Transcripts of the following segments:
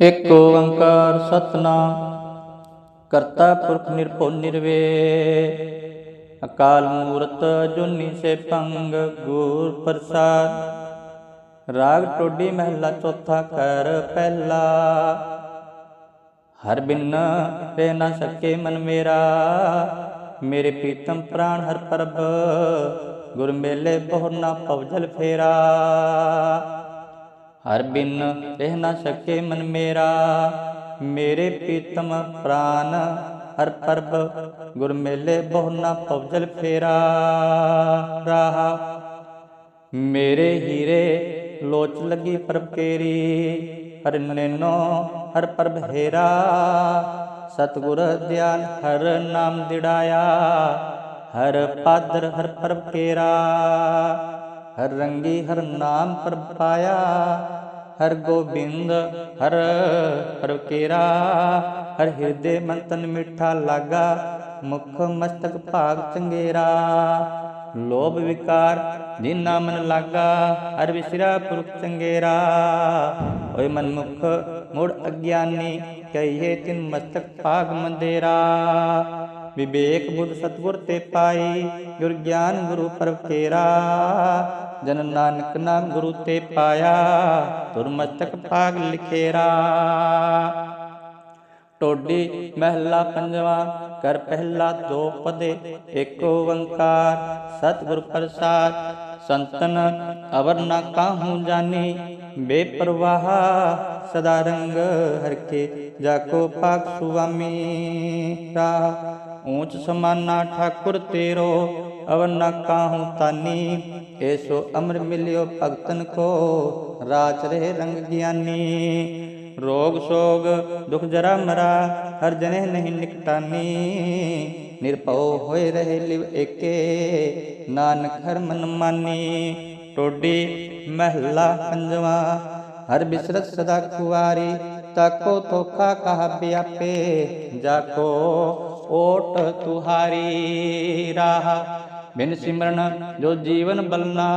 ਇਕ ਓੰਕਾਰ ਸਤਨਾਮ, ਕਰਤਾ ਪੁਰਖ ਨਿਰਭਉ ਨਿਰਵੈਰ। ਅਕਾਲ ਮੂਰਤ ਜੁਨੀ ਸੇ ਪੰਗ ਗੁਰ ਪ੍ਰਸਾਦ। ਰਾਗ ਟੋਡੀ ਮਹਿਲਾ ਚੌਥਾ ਕਰ ਪਹਿਲਾ। ਹਰ ਬਿਨ ਰਹਿ ਨਾ ਸਕੇ ਮਨ ਮੇਰਾ, ਮੇਰੇ ਪ੍ਰੀਤਮ ਪ੍ਰਾਣ ਹਰ ਪ੍ਰਭ ਗੁਰ ਮੇਲੇ ਬਹੁ ਨਾ ਪਵਜਲ ਫੇਰਾ। हर बिन रह ना सके मन मेरा। मेरे पीतम प्राण, हर पर्व गुर मेले बहुना पवजल फेरा। रहा, मेरे हीरे लोच लगी पर केरी, हर नैनो, हर पर्व हेरा। सतगुर दयाल हर नाम दिड़ाया, हर पादर हर पर्व केरा। ਹਰ ਰੰਗੀ ਹਰ ਨਾਮ ਪ੍ਰਭ ਹਰ ਗੋਬਿੰਦ ਹਰ ਪ੍ਰਭ ਕੇਰਾ, ਹਰ ਹਿਰਦੇ ਮਨ ਤਨ ਮਿੱਠਾ ਲਾਗਾ, ਮੁਖ ਮਸਤਕ ਭਾਗ ਚੰਗੇਰਾ। ਲੋਭ ਵਿਕਾਰ ਜਿਨਾ ਮਨ ਲਾਗਾ, ਹਰ ਵਿਸਰਾ ਪੁਰਖ ਚੰਗੇਰਾ। ਓਏ ਮਨ ਮੁਖ ਮੁੜ ਅਗਿਆਨੀ, ਕਹੀਏ ਤਿਨ ਮਸਤਕ ਭਾਗ ਮੰਦੇਰਾ। ਵਿਵੇਕ ਬੁੱਧ ਸਤਗੁਰ ਤੇ ਪਾਈ, ਗੁਰ ਗਿਆਨ ਗੁਰੂ ਪਰਵ ਕੇਰਾ। ਜਨ ਨਾਨਕ ਨਾਮ ਗੁਰੂ ਤੇ ਪਾਇਆ ਤੁਰ ਮਸਤਕ ਲਿਖੇਰਾ। ਟੋਡੀ ਮਹਿਲਾ ਪੰਜਵਾ, ਕਰ ਪਹਿਲਾ ਦੋ ਪਦੇ ਏਕ ਓੰਕਾਰ। ਸਤਿਗੁਰ ਪ੍ਰਸਾਦ, ਸੰਤਨ, ਅਵਰ ਨਾ ਕਾਹੂ ਜਾਣੀ ਬੇਪਰਵਾਹ, ਸਦਾ ਰੰਗ ਹਰਕੇ ਜਾਕੋ ਪਾਕ ਸੁਆਮੀ ਰਾ। ਊਚ ਸਮਾਨਾ ਠਾਕੁਰ ਤੇਰੋ ਅਵਰ ਨਾ ਕਾਹੂ ਤਾਨੀ। ਏਸੋ ਅਮਰ ਮਿਲਿਓ ਭਗਤਨ ਕੋ ਰਾਚ ਰਹੇ ਰੰਗ ਗਿਆਨੀ। ਰੋਗ ਸੋਗ, ਦੁਖ ਜਰਾ ਮਰਾ, ਹਰ ਜਨੇ ਨਹੀਂ ਨਿਕਟਾਨੀ। ਨਿਰਭਉ ਹੋਏ ਰਹੇ ਲਿਵ ਏਕੇ, ਨਾਨਕ ਹਰ ਮਨ ਮਾਨੀ। ਟੋਡੀ ਮਹਿਲਾ ਪੰਜਵਾ ਹਰ ਬਿਸਰਤ ਸਦਾ ਕੁਵਾਰੀ ਤਾਕੋ ਤੋਖਾ ਕਹਾ ਬਿਆਪੇ ਜਾਕੋ ਓਟ ਤੁਹਾਰੀ ਰਾਹ ਬਿਨ ਸਿਮਰਨ ਜੋ ਜੀਵਨ ਬਲਨਾ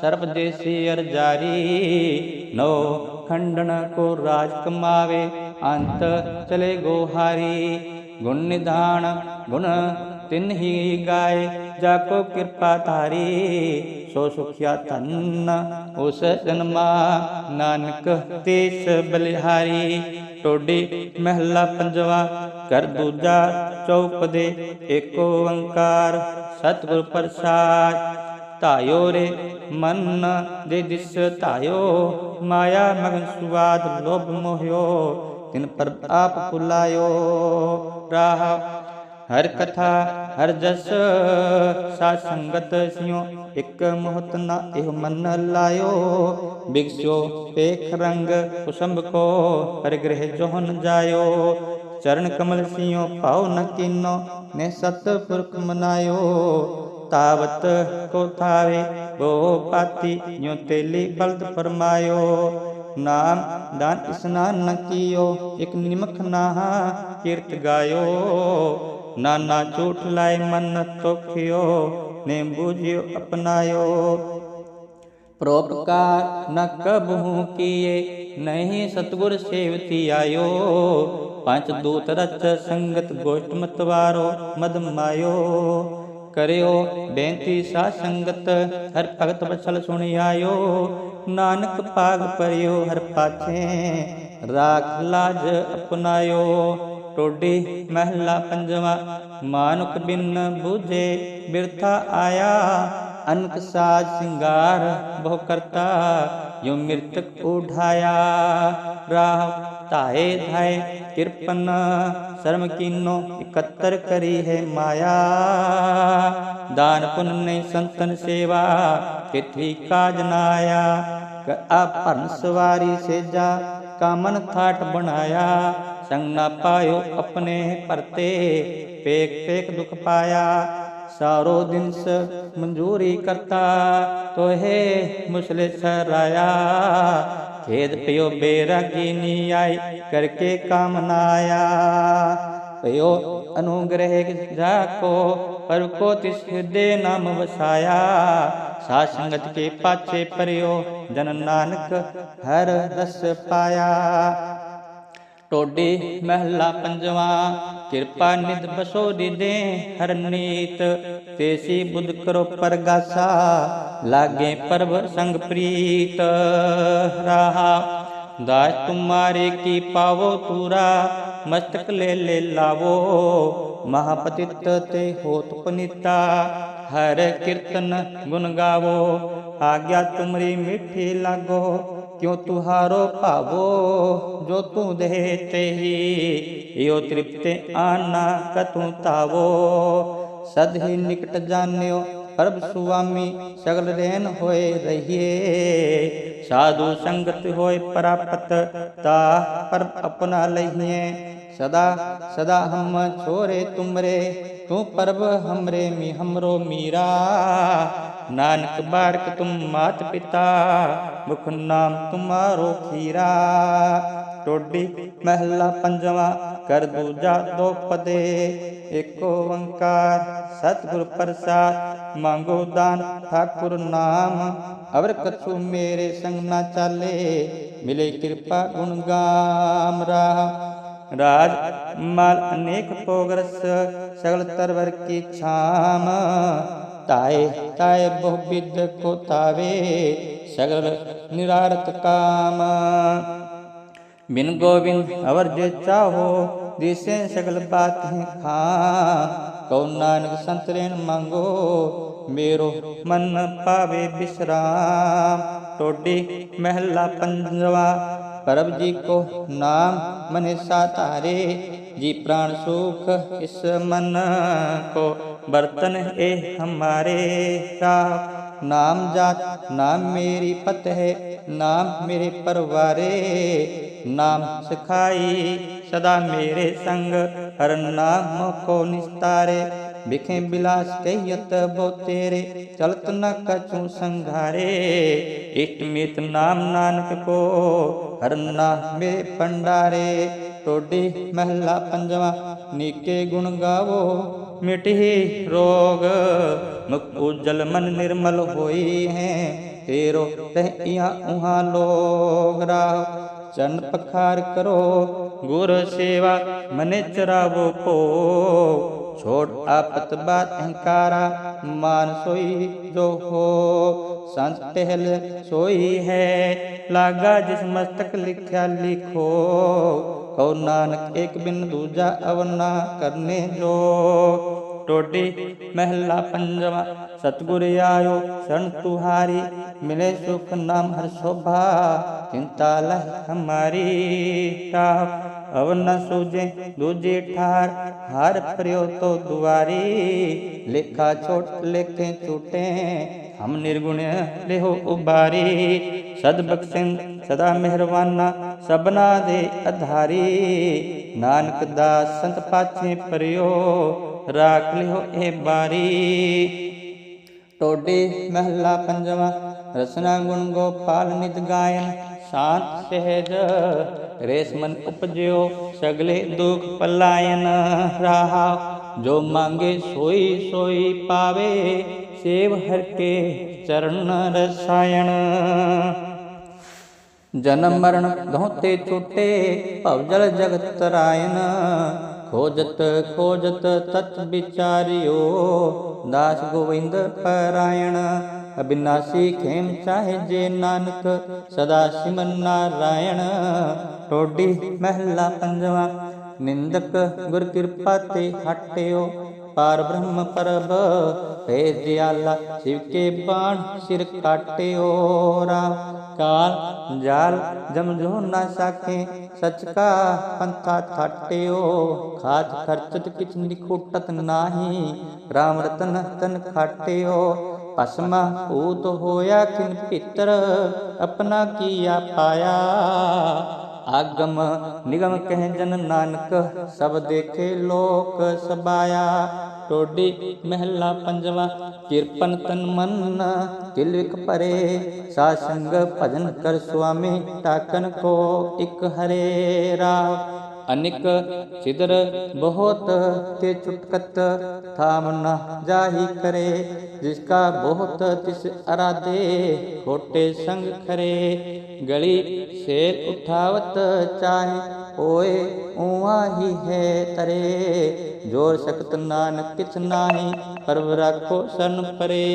ਸਰਬ ਦੇਸੀ ਅਰ ਜਾਰੀ ਨੋ ਖੰਡਨ ਕੋ ਰਾਜ ਕਮਾਵੇ ਅੰਤ ਚਲੇ ਗੋਹਾਰੀ ਗੁਣ ਨਿਧਾਨ ਗੁਣ ਤਿਨ ਹੀ ਗਾਏ जाको कृपा तारी, सो सुखिया तन उस जन्मा नानक तेस बलिहारी। टोडी महला पंजवा, कर दूजा चौप दे, एको अंकार, सतगुर प्रसाद। तायो रे मन दे दिस तायो, माया मगन सुवाद लोभ मोहयो, तिन पर आप कुलायो राह ਹਰ ਕਥਾ ਹਰ ਜਸ ਸਾ ਸੰਗਤ ਸਿਓ ਇਕ ਮੋਹਤ ਨਾ ਇਹ ਮਨ ਲਾਇਓ ਬਿਗਸਿਓ ਪੇਖ ਰੰਗ ਕੁਸੰਭ ਕੋ ਹਰ ਗ੍ਰਹਿ ਜੋਹਨ ਜਾਇਓ ਚਰਨ ਕਮਲ ਸਿਓ ਭਾਉ ਨ ਕੀਨੋ ਨੇ ਸਤ ਪੁਰਖ ਮਨਾਇਓ ਤਾਵਤ ਕੋ ਥਾਵੇ ਗੋ ਪਾਤੀ ਜਿਉ ਤੇਲੀ ਬਲਦ ਫਰਮਾਇਓ ਨਾਮ ਦਾਨ ਇਸਨਾਨ ਨ ਕੀਓ ਇਕ ਨਿਮਖ ਨਾਹਾ ਕੀਰਤ ਗਾਇਓ नाना झूठ लाए मन तुखियो ने बुझियो अपनायो। प्रोपकार न कबू किए, नहीं सतगुर सेवती आयो। पंच दूत रच संगत गोष्ठ मतवारो मदमायो करो बेंती सा संगत, हर भगत बसल सुनी आयो नानक पाग परियो हर पाछे, राख लाज अपनायो। ਟੋਡੀ ਮਹਿਲਾ ਪੰਜਵਾ ਮਾਨੁਕ ਬਿਨ ਬੂਝੇ ਬਿਰਥਾ ਆਇਆ ਅਨਕ ਸਾਜ ਸਿੰਗਾਰ ਬਹੁ ਕਰਤਾ ਜੋ ਮਿਰਤਕ ਉਠਾਇਆ ਰਾਹ ਧਾਏ ਧਾਏ ਕਿਰਪਨ ਸ਼ਰਮ ਕੀਨੋ ਇਕੱਤਰ ਕਰੀ ਹੈ ਮਾਇਆ ਦਾਨ ਪੁੰਨ ਨੇ ਸੰਤਨ ਸੇਵਾ ਕਿਥੀ ਕਾਜ ਨਾਇਆ ਆ ਭਰਨ का मन थाट बनाया, संग ना पायो अपने परते। पेक पेक दुख पाया, सारो दिन से मंजूरी करता। तो हे मुसले सराया, खेद पियो बेरागी नी आई, करके काम नाया। पियो अनुग्रह जा को ਪਰ ਕੋ ਤਿਸ ਹਿਰਦੇ ਨਾਮ ਵਸਾਇਆ? ਸਾਧ ਸੰਗਤ ਕੇ ਪਾਛੇ ਪਰਿਓ, ਜਨ ਨਾਨਕ ਹਰ ਰਸ ਪਾਇਆ। ਟੋਡੀ ਮਹਿਲਾ ਪੰਜਵਾ, ਕਿਰਪਾ ਨਿਧ ਬਸੋ ਦੇ ਹਰਨੀਤ ਤੇਸੀ ਬੁੱਧ ਕਰੋ ਪਰਗਾਸਾ, ਲਾਗੇ ਪਰਵ ਸੰਗ ਪ੍ਰੀਤ। ਰਹਾ दास तुम्हारे की पावो तूरा मस्तक ले ले लावो। महापतित ते होत पनिता, हर कीर्तन गुन गावो। आज्ञा तुमरी मीठी लागो, क्यों तुहारो पावो? जो तू देते ही, यो तृप्ते आना कतु तावो। सद ही निकट जान्यो परब सुआमी सगल रेन होए रहिए। साधु संगत होए प्राप्त, ता पर अपना लहिए। सदा सदा हम छोरे तुमरे, तू परब हमरे मी हमरो मीरा। नानक बारक तुम मात पिता, मुख नाम तुम्हारो खीरा। ਟੋਡੀ ਮਹਿਲਾ ਪੰਜਵਾ, ਕਰ ਦੂਜਾ ਦੋ ਏਕ ਓੰਕਾਰ, ਸਤਿਗੁਰ ਪ੍ਰਸਾਦ, ਮੰਗੋ ਦਾਨ, ਠਾਕੁਰ ਨਾਮ। ਅਵਰ ਕਛੂ ਮੇਰੇ ਸੰਗ ਨਾ ਚਾਲੇ, ਮਿਲੇ ਕਿਰਪਾ ਗੁਣ ਗਾਮ ਰਾਹ ਰਾਜ ਮਾਲ ਅਨੇਕ ਪੋਗਰਸ, ਸਗਲ ਤਰਵਰ ਕੀ ਛਾਮ। ਤਾਏ ਤਾਏ ਬਹੁ ਵਿਦ ਕੋ ਤਾਵੇ, ਸਗਲ ਨਿਰਾਰਤ ਕਾਮ। बिन गोविंद अवर जे चाहो, दिसे सगल बात है खान कौ नानक संतरेन मांगो, मेरो मन पावे विश्राम। टोडी महला पंजवा, परब जी को नाम मने सातारे। जी प्राण सुख इस मन को बर्तन ए हमारे राम। नाम जात नाम मेरी पत है नाम मेरे परवारे नाम सिखाई सदा मेरे संग हर नाम को निस्तारे बिखे बिलास कहियत बो तेरे चलत न कछु संघारे इष्ट मित नाम नानक को हर नाम मेरे टोडी महला पंजवा नीके गुण गावो मिटही रोग मुख उज्जल मन निर्मल होई है तेरो तह यहाँ उहाँ लोग राह चरण पखार करो गुर सेवा मने चरावो को छोड़ आपत बात अहंकारा मान सोई जो हो संत टहल सोई है लागा जिस मस्तक लिखा लिखो कौ नानक एक बिन दूजा अवना करने जो टोटी महला पंजवा सतगुर आयो, शरण तुहारी, मिले सुख नाम हर शोभा, चिंता लह हमारी ताप अव न सूझे दूजे ठार, हार प्रयो तो दुआरी। लेखा छोट लेखे छूटे, हम निर्गुण लेहो उबारी। सद बख्शिन सदा मेहरवाना सबना दे आधारी नानक दास संत पाछे परियो राख लिहो ए बारी। टोडी महला पंजवा, रसना गुण गोपाल नित गायन। शांत सहज, रेशमन उपजो सगले दुख पलायन। रहा, जो मांगे सोई सोई पावे, सेव हर के चरण रसायन। जन्म मरण धोते छूटे भवजल जगत रायन ਖੋਜਤ ਖੋਜਤ ਤਤ ਵਿਚਾਰਿਓ। ਦਾਸ ਗੋਵਿੰਦ ਪਰਾਇਣ, ਅਬਿਨਾਸੀ ਖੇਮ ਚਾਹੇ ਜੇ ਨਾਨਕ, ਸਦਾ ਸਿਮਨ ਨਾਰਾਇਣ। ਟੋਡੀ ਮਹਿਲਾ ਪੰਜਵਾ, ਨਿੰਦਕ ਗੁਰ ਕਿਰਪਾ ਤੇ ਹਟਿਓ। ਪਾਰ ਬ੍ਰਹਮ ਪਰਬ ਤੇ ਦਿਆਲਾ ਸ਼ਿਵ ਕੇ ਬਾਣ ਸਿਰ ਕਾਟਿਓ। ਰਾ ਕਾਲ, ਜਾਲ ਜਮ ਜੋ ਨਾ ਸਾਕੇ ਸਚ ਕਾ ਪੰਥਾ ਥਾਟਿਓ ਖਾਤ ਖਰਚਤ ਕਿਛ ਨਿਖੁਟਤ ਨਾਹੀ RAM ਰਤਨ ਤਨ ਖਾਟਿਓ ਪਸਮਾ ਊਤ ਹੋਇਆ ਕਿਨ ਭੀਤਰ ਆਪਣਾ ਕੀਆ ਪਾਇਆ ਆਗਮ ਨਿਗਮ ਕਹਿ ਜਨ ਨਾਨਕ ਸਭ ਦੇਖੇ ਲੋਕ ਸਬਾਇਆ टोडी महला पंजवा, किरपन तन मन तिलविक परे, सासंग भजन कर स्वामी, टाकन को इक हरे राव। अनिक चिदर बहुत, ते चुटकत, थाम न जाही करे। जिसका बहुत, तिस अरादे खोटे संग खरे। गली से उठावत चाहे ओए ऊआ ही है तरे। ज़ोर सकत नानक किस नाही पर्व राखो सन परे।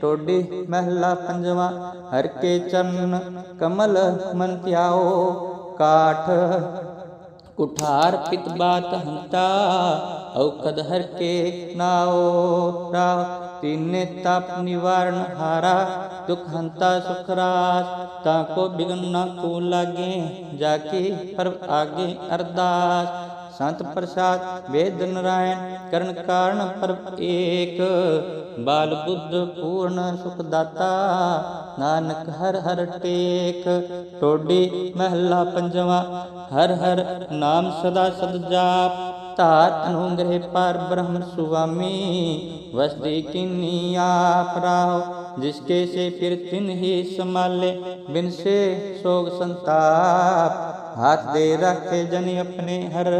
टोडी महला पंजवा, हर के चरण कमल मन त्याओ। काठ, कुठार पित बात हंता औखद हर के नाओ राव तीने ताप निवारण हारा दुख हंता सुखराज ताको बिघन न को लागे जाके हर आगे अरदास ਸੰਤ ਪ੍ਰਸਾਦ ਵੇਦ ਨਰਾਇਣ, ਕਰਨ ਕਾਰਨ ਪ੍ਰਭ ਏਕ, ਬਾਲ ਬੁੱਧ ਪੂਰਨ ਸੁਖ ਦਾਤਾ, ਨਾਨਕ ਹਰ ਹਰ ਟੇਕ। ਟੋਡੀ ਮਹਿਲਾ ਪੰਜਵਾ, ਹਰ ਹਰ ਨਾਮ ਸਦਾ ਸਦ ਜਾਪ तार अनुग्रह पर ब्रह्म स्वामी, वस्ते किन्नी आप राहो, जिसके से फिर तिन ही संभाले, बिन से शोक संताप, हाथ दे रखे जन अपने हर,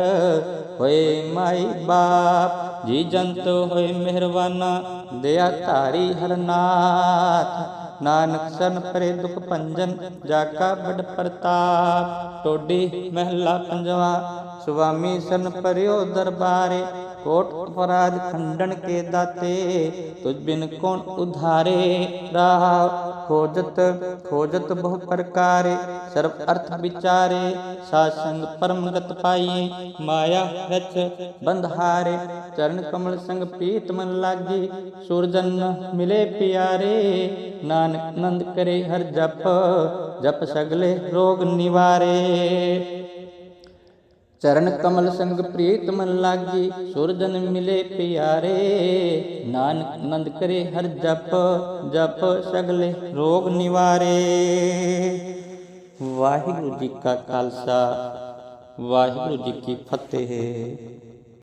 होए माई बाप जी जंत तो होए मेहरबाना, दया तारी हर नाथ, नानक सन परे दुख पंजन, जाका बड़ प्रताप, टोडी महला पंजवा स्वामी सन पर्यो दरबारे, कोट अपराध खंडन के दाते, तुझ बिन कौन उधारे? राह खोजत खोजत बहु प्रकारे, सर्व अर्थ विचारे, सासंग परम गत पाई माया रच बंधारे, चरण कमल संग पीत मन लागे, सूरजन मिले प्यारे, नानक नंद करे हर जप जप सगले रोग निवारे। चरण कमल संग प्रीत मन लागी, सुरजन मिले प्यारे। नानक नंद करे हर जप जप सगले रोग निवारे। वाहिगुरु जी का खालसा, वाहिगुरु जी की फतेह।